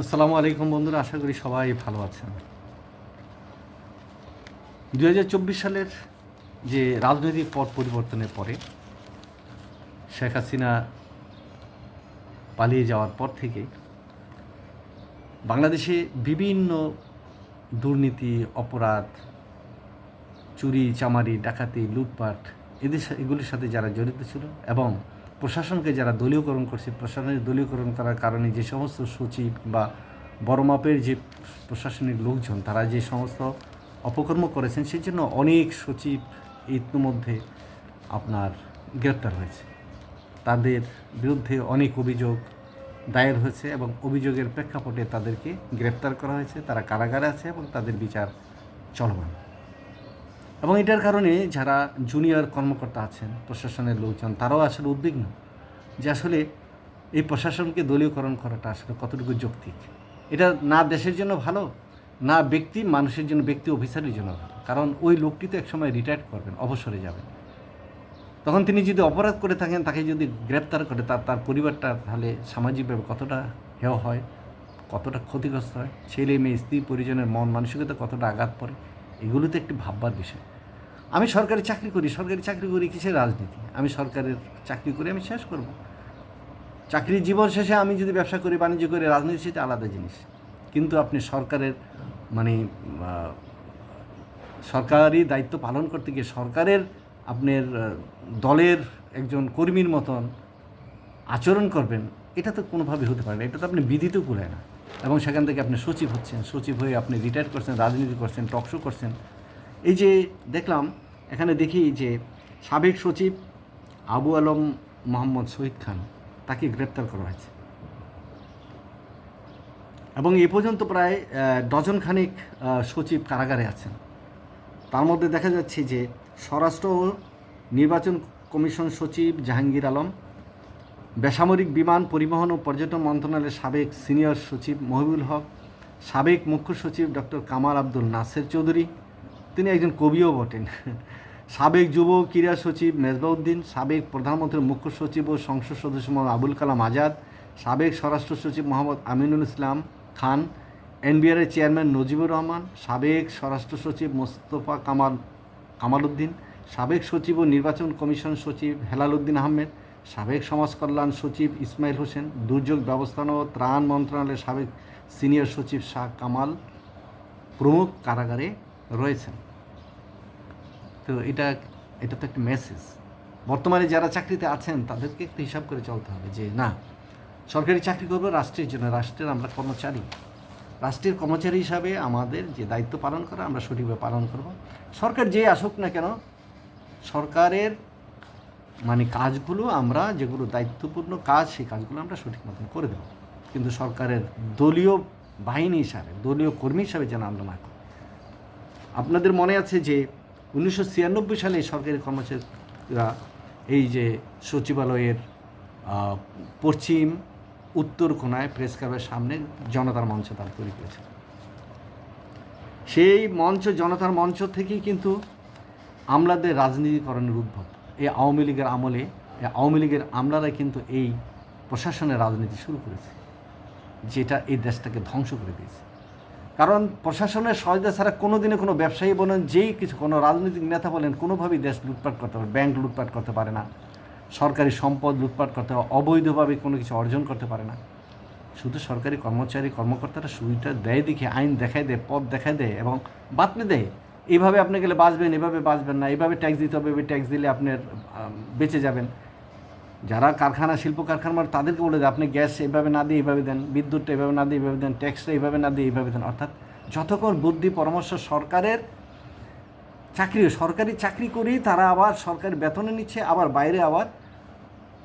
আসসালামু আলাইকুম বন্ধুরা, আশা করি সবাই ভালো আছেন। দুহাজার চব্বিশ সালের যে রাজনৈতিক পট পরিবর্তনের পরে শেখ হাসিনা পালিয়ে যাওয়ার পর থেকে বাংলাদেশে বিভিন্ন দুর্নীতি, অপরাধ, চুরি, চামারি, ডাকাতি, লুটপাট, এদের এগুলির সাথে যারা জড়িত ছিল এবং প্রশাসনকে যারা দলীয়করণ করছে, প্রশাসনের দলীয়করণ করার কারণে যে সমস্ত সচিব বা বড় মাপের যে প্রশাসনিক লোকজন, তারা যে সমস্ত অপকর্ম করেছেন, সেই জন্য অনেক সচিব ইতিমধ্যে আপনার গ্রেপ্তার হয়েছে। তাদের বিরুদ্ধে অনেক অভিযোগ দায়ের হয়েছে এবং অভিযোগের প্রেক্ষাপটে তাদেরকে গ্রেপ্তার করা হয়েছে। তারা কারাগারে আছে এবং তাদের বিচার চলমান। এবং এটার কারণে যারা জুনিয়র কর্মকর্তা আছেন, প্রশাসনের লোকজন, তারাও আসলে উদ্বিগ্ন যে আসলে এই প্রশাসনকে দলীয়করণ করাটা আসলে কতটুকু যৌক্তিক। এটা না দেশের জন্য ভালো, না ব্যক্তি, মানুষের জন্য, ব্যক্তি অফিসারের জন্য ভালো। কারণ ওই লোকটি তো একসময় রিটায়ার করবেন, অবসরে যাবেন। তখন তিনি যদি অপরাধ করে থাকেন, তাকে যদি গ্রেপ্তার করে তার তার পরিবারটা তাহলে সামাজিকভাবে কতটা হেয় হয়, কতটা ক্ষতিগ্রস্ত হয়? ছেলে, মেয়ে, স্ত্রী, পরিজনের মন, মানসিকতা কতটা আঘাত পড়ে? এগুলো তো একটি ভাববার বিষয়। আমি সরকারি চাকরি করি, সরকারি চাকরি করি কিসের রাজনীতি? আমি সরকারের চাকরি করে আমি শেষ করব। চাকরির জীবন শেষে আমি যদি ব্যবসা করি, বাণিজ্য করি, রাজনীতি সেটা আলাদা জিনিস। কিন্তু আপনি সরকারের মানে সরকারি দায়িত্ব পালন করতে গিয়ে সরকারের আপনার দলের একজন কর্মীর মতন আচরণ করবেন, এটা তো কোনোভাবে হতে পারে না। এটা তো আপনি বিধিতেও কুলায় না। এবং সেখান থেকে আপনি সচিব হচ্ছেন, সচিব হয়ে আপনি রিটায়ার করছেন, রাজনীতি করছেন টকশো করছেন। এই যে দেখলাম, এখানে দেখি যে সাবেক সচিব আবু আলম মোহাম্মদ শহীদ খান, তাকে গ্রেপ্তার করা হয়েছে। এবং এ পর্যন্ত প্রায় ডজন খানিক সচিব কারাগারে আছেন। তার মধ্যে দেখা যাচ্ছে যে স্বরাষ্ট্র নির্বাচন কমিশন সচিব জাহাঙ্গীর আলম, বেসামরিক বিমান পরিবহন ও পর্যটন মন্ত্রণালয়ের সাবেক সিনিয়র সচিব মহিবুল হক, সাবেক মুখ্য সচিব ডক্টর কামাল আব্দুল নাসের চৌধুরী তিনি একজন কবিও বটেন। সাবেক যুব ক্রীড়া সচিব মেজবাউদ্দিন, সাবেক প্রধানমন্ত্রীর মুখ্য সচিব ও সংসদ সদস্য মোহাম্মদ আবুল কালাম আজাদ, সাবেক স্বরাষ্ট্র সচিব মোহাম্মদ আমিনুল ইসলাম খান এনবিআরের চেয়ারম্যান নজিবুর রহমান, সাবেক স্বরাষ্ট্র সচিব মোস্তফা কামাল কামাল উদ্দিন সাবেক সচিব ও নির্বাচন কমিশন সচিব হেলাল উদ্দিন আহমেদ, সাবেক সমাজ কল্যাণ সচিব ইসমাইল হোসেন, দুর্যোগ ব্যবস্থাপনা ও ত্রাণ মন্ত্রণালয়ের সাবেক সিনিয়র সচিব শাহ কামাল প্রমুখ কারাগারে রয়েছেন। তো এটা এটা তো একটা মেসেজ বর্তমানে যারা চাকরিতে আছেন, তাদেরকে একটু হিসাব করে চলতে হবে যে, না, সরকারি চাকরি করব রাষ্ট্রের জন্য, রাষ্ট্রের আমরা কর্মচারী। রাষ্ট্রের কর্মচারী হিসাবে আমাদের যে দায়িত্ব পালন করা, আমরা সঠিকভাবে পালন করব। সরকার যে আসুক না কেন, সরকারের মানে কাজগুলো আমরা, যেগুলো দায়িত্বপূর্ণ কাজ, সেই কাজগুলো আমরা সঠিক মতন করে দেবো। কিন্তু সরকারের দলীয় বাহিনী হিসাবে, দলীয় কর্মী হিসাবে যেন আমরা না করি। আপনাদের মনে আছে যে উনিশশো ছিয়ানব্বই সালে সরকারি কর্মচারীরা এই যে সচিবালয়ের পশ্চিম উত্তর কোনায় প্রেস ক্লাবের সামনে জনতার মঞ্চ তারা তৈরি করেছে। সেই মঞ্চ, জনতার মঞ্চ থেকেই কিন্তু আমলাদের রাজনীতিকরণের উদ্ভব। এই আওয়ামী লীগের আমলে, এই আওয়ামী লীগের আমলারাই কিন্তু এই প্রশাসনের রাজনীতি শুরু করেছে, যেটা এই দেশটাকে ধ্বংস করে দিয়েছে। কারণ প্রশাসনের সহায়তা ছাড়া কোনো দিনে কোনো ব্যবসায়ী বলেন, যেই কিছু কোনো রাজনৈতিক নেতা বলেন, কোনোভাবেই দেশ লুটপাট করতে পারে ব্যাংক লুটপাট করতে পারে না। সরকারি সম্পদ লুটপাট করতে অবৈধভাবে কোনো কিছু অর্জন করতে পারে না। শুধু সরকারি কর্মচারী, কর্মকর্তারা সুবিধা দেয় দেখে, আইন দেখায় দেয়, পথ দেখায় দেয় এবং বাতলে দেয়। এইভাবে আপনি গেলে বাঁচবেন, এভাবে বাঁচবেন না এইভাবে ট্যাক্স দিতে হবে, এভাবে ট্যাক্স দিলে আপনার বেঁচে যাবেন। যারা কারখানা, শিল্প কারখানা তাদেরকে বলে দেয়, আপনি গ্যাস এভাবে না দিয়ে এইভাবে দেন বিদ্যুৎটা এভাবে না দিয়ে এইভাবে দেন ট্যাক্সটা এইভাবে না দিয়ে এইভাবে দেন। অর্থাৎ যতক্ষণ বুদ্ধি, পরামর্শ সরকারের চাকরি, সরকারি চাকরি করেই তারা আবার সরকারি বেতনে নিচ্ছে, আবার বাইরে আবার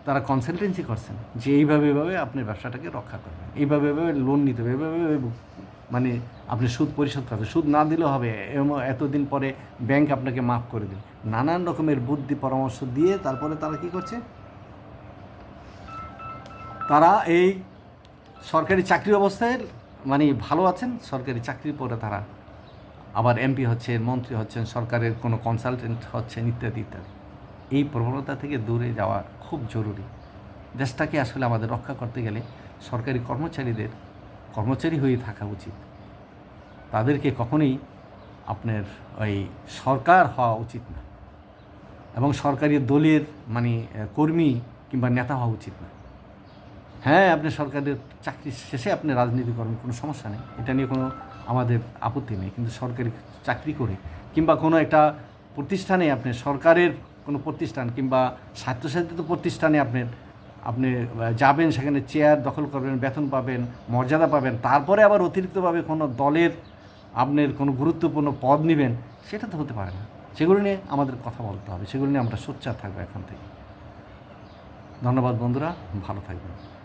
তারা কনসালটেন্সি করছেন যে এইভাবে এইভাবে আপনি ব্যবসাটাকে রক্ষা করবেন, এইভাবে এইভাবে লোন নিতে হবে, এইভাবে মানে আপনি সুদ পরিশোধ করবেন সুদ না দিলেও হবে এতদিন পরে ব্যাংক আপনাকে মাফ করে দেবে। নানান রকমের বুদ্ধি, পরামর্শ দিয়ে তারপরে তারা কি করছে? তারা এই সরকারি চাকরি অবস্থায় মানে ভালো আছেন, সরকারি চাকরির পরে তারা আবার এমপি হচ্ছে মন্ত্রী হচ্ছেন, সরকারের কোনো কনসালটেন্ট হচ্ছেন, ইত্যাদি ইত্যাদি। এই প্রবণতা থেকে দূরে যাওয়া খুব জরুরি। দেশটাকে আসলে আমাদের রক্ষা করতে গেলে সরকারি কর্মচারীদের কর্মচারী হয়ে থাকা উচিত। তাদেরকে কখনোই আপনার ওই সরকার হওয়া উচিত না। এবং সরকারি দলের মানে কর্মী কিংবা নেতা হওয়া উচিত না। হ্যাঁ আপনি সরকারের চাকরি শেষে আপনি রাজনীতি করেন, কোনো সমস্যা নেই। এটা নিয়ে কোনো আমাদের আপত্তি নেই। কিন্তু সরকারি চাকরি করে কিংবা কোনো একটা প্রতিষ্ঠানে আপনি সরকারের কোনো প্রতিষ্ঠান কিংবা স্বায়ত্তশাসিত প্রতিষ্ঠানে আপনি আপনি যাবেন, সেখানে চেয়ার দখল করবেন, বেতন পাবেন, মর্যাদা পাবেন, তারপরে আবার অতিরিক্তভাবে কোনো দলের আপনার কোনো গুরুত্বপূর্ণ পদ নেবেন, সেটা তো হতে পারে না। সেগুলো নিয়ে আমাদের কথা বলতে হবে। সেগুলো নিয়ে আমরা সোচ্চার থাকব এখন থেকে। ধন্যবাদ বন্ধুরা। ভালো থাকবেন।